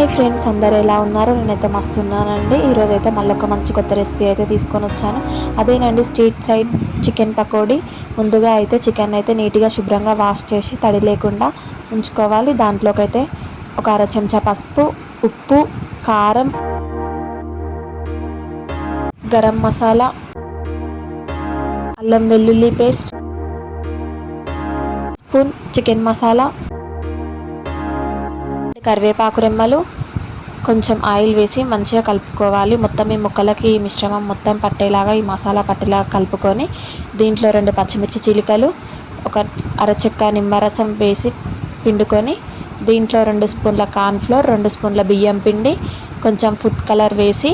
Hi friends అందరు ఎలా ఉన్నారు? నేనైతే మస్తు ఉన్నానండి. ఈరోజు అయితే మళ్ళీ ఒక మంచి కొత్త రెసిపీ అయితే తీసుకొని వచ్చాను. అదేనండి స్ట్రీట్ సైడ్ చికెన్ పకోడీ. ముందుగా అయితే చికెన్ అయితే నీట్గా శుభ్రంగా వాష్ చేసి తడి లేకుండా ఉంచుకోవాలి. దాంట్లోకైతే ఒక అర చెంచా పసుపు ఉప్పు కారం గరం మసాలా అల్లం వెల్లుల్లి పేస్ట్ స్పూన్ చికెన్ మసాలా కరివేపాకు రెమ్మలు కొంచెం ఆయిల్ వేసి మంచిగా కలుపుకోవాలి. మొత్తం ఈ ముక్కలకి ఈ మిశ్రమం మొత్తం పట్టేలాగా ఈ మసాలా పట్టేలాగా కలుపుకొని దీంట్లో రెండు పచ్చిమిర్చి చిలికలు ఒక అరచెక్క నిమ్మరసం వేసి పిండుకొని దీంట్లో రెండు స్పూన్ల కార్న్ఫ్లోర్ రెండు స్పూన్ల బియ్యం పిండి కొంచెం ఫుడ్ కలర్ వేసి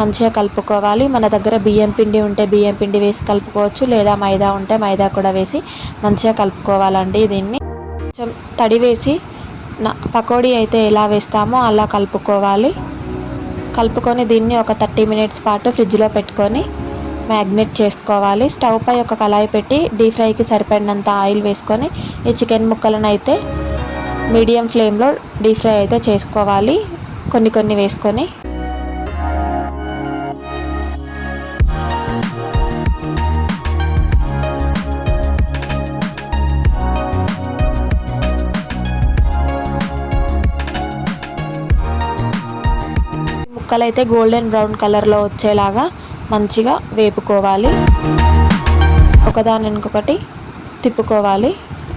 మంచిగా కలుపుకోవాలి. మన దగ్గర బియ్యం పిండి ఉంటే బియ్యం పిండి వేసి కలుపుకోవచ్చు లేదా మైదా ఉంటే మైదా కూడా వేసి మంచిగా కలుపుకోవాలండి దీన్ని. కొంచెం తడి వేసి పకోడీ అయితే ఎలా వేస్తామో అలా కలుపుకోవాలి. కలుపుకొని దీన్ని ఒక థర్టీ మినిట్స్ పాటు ఫ్రిడ్జ్లో పెట్టుకొని మ్యాగ్నేట్ చేసుకోవాలి. స్టవ్ పై ఒక కళాయి పెట్టి డీప్ ఫ్రైకి సరిపడినంత ఆయిల్ వేసుకొని ఈ చికెన్ ముక్కలను అయితే మీడియం ఫ్లేమ్లో డీప్ ఫ్రై అయితే చేసుకోవాలి. కొన్ని కొన్ని వేసుకొని ముక్కలు అయితే గోల్డెన్ బ్రౌన్ కలర్లో వచ్చేలాగా మంచిగా వేపుకోవాలి. ఒకదాని ఇంకొకటి తిప్పుకోవాలి.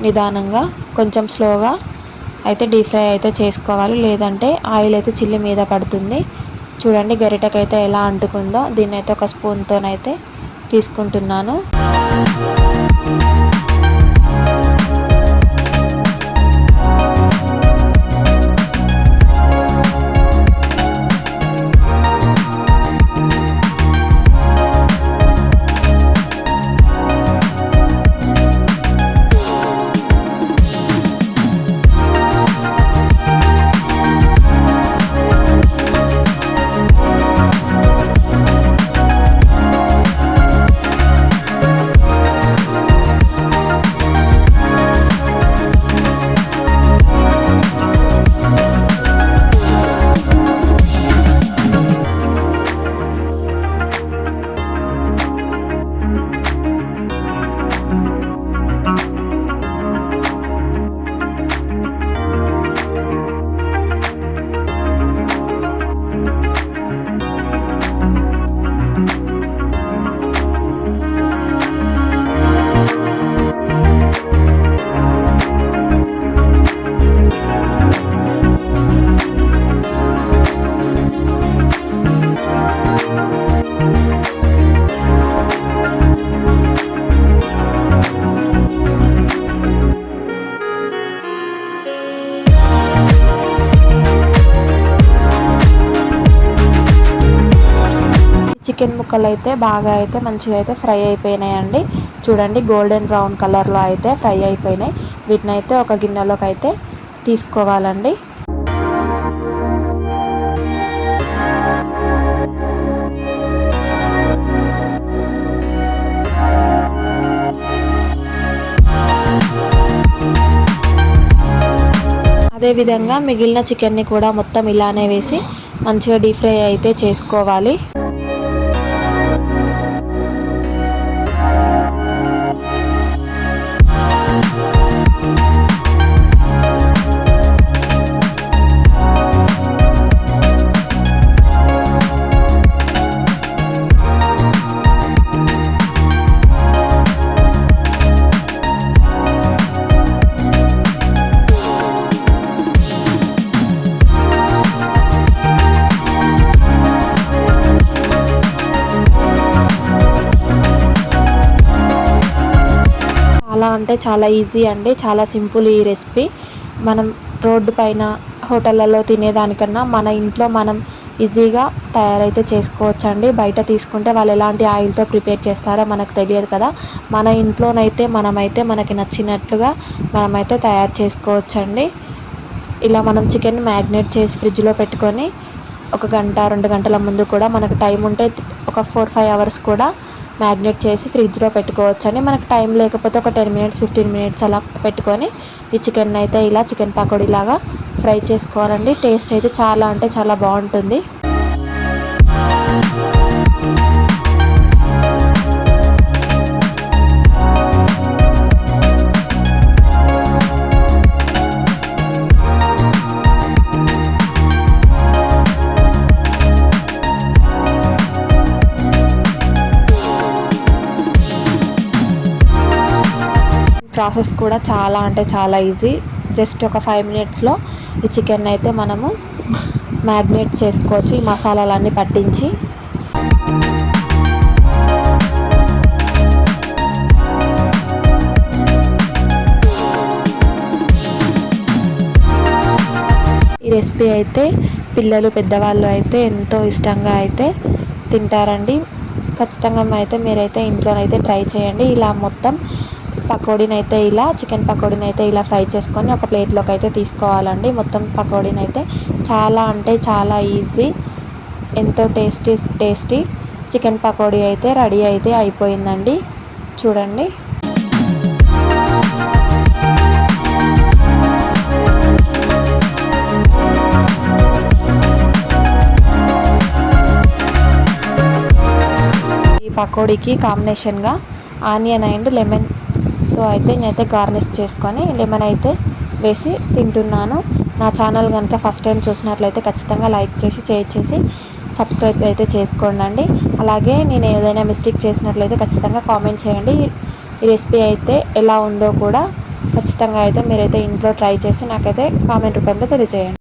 నిదానంగా కొంచెం స్లోగా అయితే డీప్ ఫ్రై అయితే చేసుకోవాలి. లేదంటే ఆయిల్ అయితే చిల్లి మీద పడుతుంది. చూడండి గరిటకైతే ఎలా అంటుకుందో. దీన్నైతే అయితే ఒక స్పూన్తోనైతే తీసుకుంటున్నాను. చికెన్ ముక్కలు అయితే బాగా అయితే మంచిగా అయితే ఫ్రై అయిపోయినాయండి. చూడండి గోల్డెన్ బ్రౌన్ కలర్లో అయితే ఫ్రై అయిపోయినాయి. వీటిని అయితే ఒక గిన్నెలోకి అయితే తీసుకోవాలండి. అదేవిధంగా మిగిలిన చికెన్ని కూడా మొత్తం ఇలానే వేసి మంచిగా డీప్ ఫ్రై అయితే చేసుకోవాలి. చాలా అంటే చాలా ఈజీ అండి. చాలా సింపుల్ ఈ రెసిపీ మనం రోడ్డు పైన హోటళ్ళలో తినేదానికన్నా మన ఇంట్లో మనం ఈజీగా తయారైతే చేసుకోవచ్చండి. బయట తీసుకుంటే వాళ్ళు ఎలాంటి ఆయిల్తో ప్రిపేర్ చేస్తారో మనకు తెలియదు కదా. మన ఇంట్లోనైతే మనమైతే మనకి నచ్చినట్లుగా మనమైతే తయారు చేసుకోవచ్చండి. ఇలా మనం చికెన్ మ్యాగ్నేట్ చేసి ఫ్రిడ్జ్లో పెట్టుకొని ఒక గంట రెండు గంటల ముందు కూడా మనకు టైం ఉంటే ఒక ఫోర్ ఫైవ్ అవర్స్ కూడా మ్యాగ్నేట్ చేసి ఫ్రిడ్జ్లో పెట్టుకోవచ్చండి మనకు టైం లేకపోతే ఒక టెన్ మినిట్స్ ఫిఫ్టీన్ మినిట్స్ అలా పెట్టుకొని ఈ చికెన్ అయితే ఇలా చికెన్ పకోడీ లాగా ఫ్రై చేసుకోవాలండి. టేస్ట్ అయితే చాలా అంటే చాలా బాగుంటుంది. ప్రాసెస్ కూడా చాలా అంటే చాలా ఈజీ. జస్ట్ ఒక ఫైవ్ మినిట్స్లో ఈ చికెన్ అయితే మనము మ్యాగ్నేట్ చేసుకోవచ్చు ఈ మసాలాలన్నీ పట్టించి. ఈ రెసిపీ అయితే పిల్లలు పెద్దవాళ్ళు అయితే ఎంతో ఇష్టంగా అయితే తింటారండి. ఖచ్చితంగా అయితే మీరైతే ఇంట్లోనైతే ట్రై చేయండి. ఇలా మొత్తం పకోడీని అయితే ఇలా చికెన్ పకోడీని అయితే ఇలా ఫ్రై చేసుకొని ఒక ప్లేట్లోకి అయితే తీసుకోవాలండి. మొత్తం పకోడీని అయితే చాలా అంటే చాలా ఈజీ ఎంతో టేస్టీ టేస్టీ చికెన్ పకోడీ అయితే రెడీ అయితే అయిపోయిందండి. చూడండి. ఈ పకోడీకి కాంబినేషన్గా ఆనియన్ అండ్ లెమన్ సో అయితే నేనైతే గార్నిష్ చేసుకొని లెమన్ అయితే వేసి తింటున్నాను. నా ఛానల్ కనుక ఫస్ట్ టైం చూసినట్లయితే ఖచ్చితంగా లైక్ చేసి షేర్ చేసి సబ్స్క్రైబ్ అయితే చేసుకోండి అలాగే నేను ఏదైనా మిస్టేక్ చేసినట్లయితే ఖచ్చితంగా కామెంట్ చేయండి. ఈ రెసిపీ అయితే ఎలా ఉందో కూడా ఖచ్చితంగా అయితే మీరైతే ఇంట్లో ట్రై చేసి నాకైతే కామెంట్ రూపంలో తెలియజేయండి.